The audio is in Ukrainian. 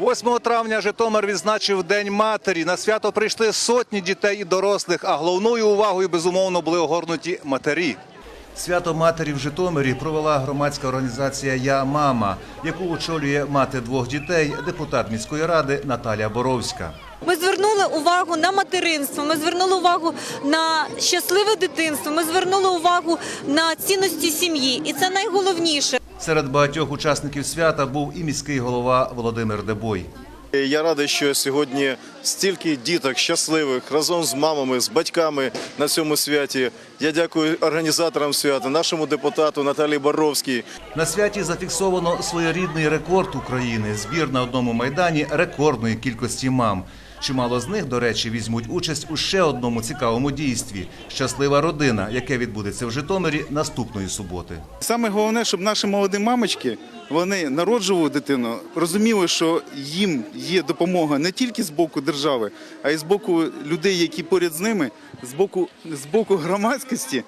8 травня Житомир відзначив День матері. На свято прийшли сотні дітей і дорослих, а головною увагою безумовно були огорнуті матері. Свято матері в Житомирі провела громадська організація Я мама, яку очолює мати двох дітей, депутат міської ради Наталія Боровська. Ми звернули увагу на материнство, ми звернули увагу на щасливе дитинство, ми звернули увагу на цінності сім'ї, і це найголовніше. Серед багатьох учасників свята був і міський голова Володимир Дебой. Я радий, що сьогодні стільки діток щасливих разом з мамами, з батьками на цьому святі. Я дякую організаторам свята, нашому депутату Наталії Боровській. На святі зафіксовано своєрідний рекорд України. Збір на одному майдані рекордної кількості мам. Чимало з них, до речі, візьмуть участь у ще одному цікавому дійстві щаслива родина, яке відбудеться в Житомирі наступної суботи. Саме головне, щоб наші молоді мамочки вони народжували дитину, розуміли, що їм є допомога не тільки з боку держави, а й з боку людей, які поряд з ними, з боку з боку громадськості.